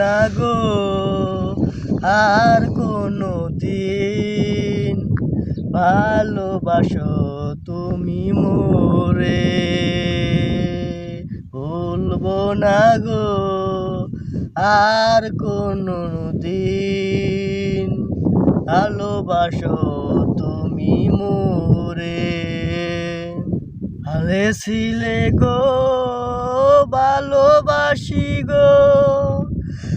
না গো। আর কোনো দিন ভালোবাসো তুমি মোরে। ভুলবো না গো, আর কোনো দিন ভালোবাসো তুমি মোরে। ভালেছিলে গো, ভালোবাসি গো।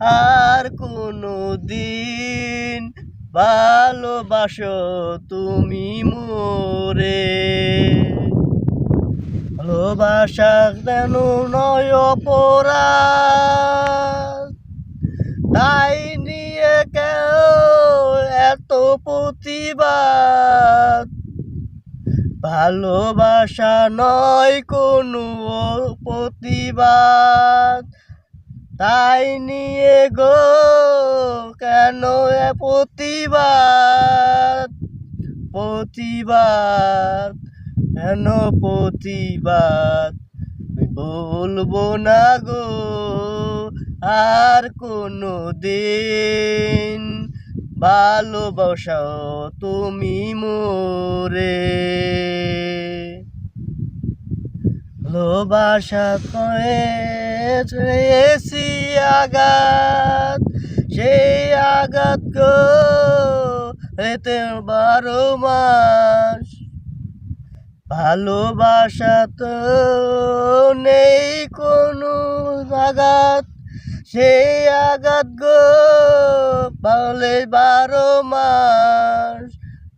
আর কোনো দিন ভালোবাসো তুমি মোরে। ভালোবাসা কেন নয় অপরাধ, তাই নিয়ে কেউ এত প্রতিবাদ। ভালোবাসা নয় কোনো প্রতিবাদ তাই নিয়ে গো, কেন প্রতিবাদ? প্রতিবাদ? কেন প্রতিবাদ? বলব না গো, আর কোনো দিন। ভালোবাসাও তুমি মোরে। ভালোবাসা কয়েছি আঘাত, সেই আঘাত গো। এতে বারো মাস, ভালোবাসা তো নেই কোনো আঘাত। সেই আঘাত গো, পালে বারো মাস,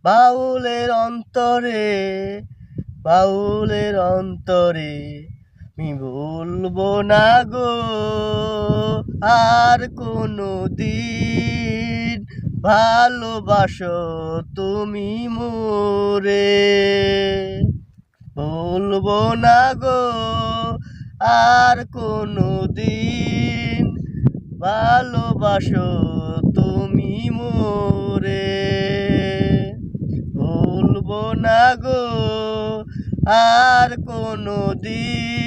বাউলের অন্তরে বাউলের অন্তরে। আমি বলব না গো, আর কোনো দিন ভালোবাসো তুমি মোরে। বলব না গো, আর কোনো দিন ভালোবাসো তুমি মোরে। বলব না গো, আর কোনো দিন